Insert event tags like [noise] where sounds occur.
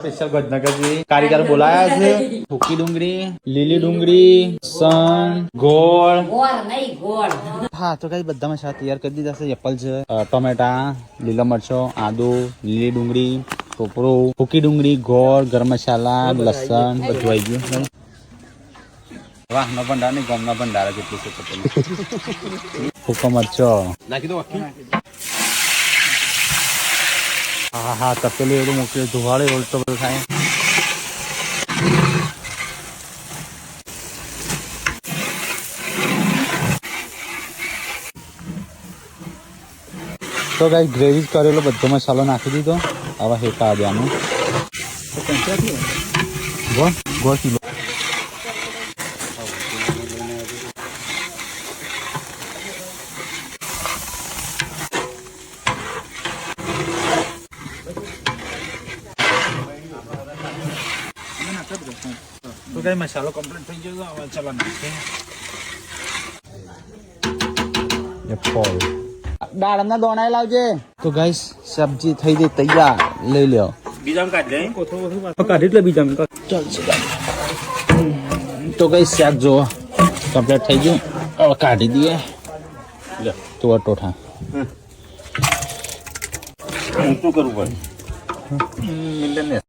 Special ગજનગરજી કારીગર બોલાયા છે. ભૂકી ડુંગળી લીલી ડુંગળી સન ગોળ. ગોળ નહીં ગોળ. હા તો કઈ બધા મસાલા તૈયાર કરી દીધા છે. એપલ છે ટોમેટા લીલો મરચો આદુ લીલી ડુંગળી ટોપરો ભૂકી ડુંગળી ગોળ ગરમ મસાલા લસણ બધું આવી ગયું. વાહ નો ભંડાર નહીં ગમનો ભંડાર જેટલું છે. [laughs] ટોટલ મરચો. નાખી દો હા હા તપેલું એવું મૂક્યું ધુવાળે ઓલતો બધું થાય. તો કઈ ગ્રેવી કરેલો બધો મસાલો નાખી દીધો. આવા હેકા દેવાનું ગોળ ગોળ કિલો. તો કઈ મસાલો કમ્પ્લીટ થઈ ગયો હવે ચલો નાખીએ. ફોલ દાળના દોણાય લાવજે. તો ગાઈસ સબ્જી થઈ ગઈ તૈયાર. લઈ લ્યો. બીજા કાઢ લે કાઢી એટલે તો કઈ શાક જો કમ્પ્લીટ થઈ ગયું. હવે કાઢી દઈએ. લે. તુવર ટોઠા. શું કરવું પડે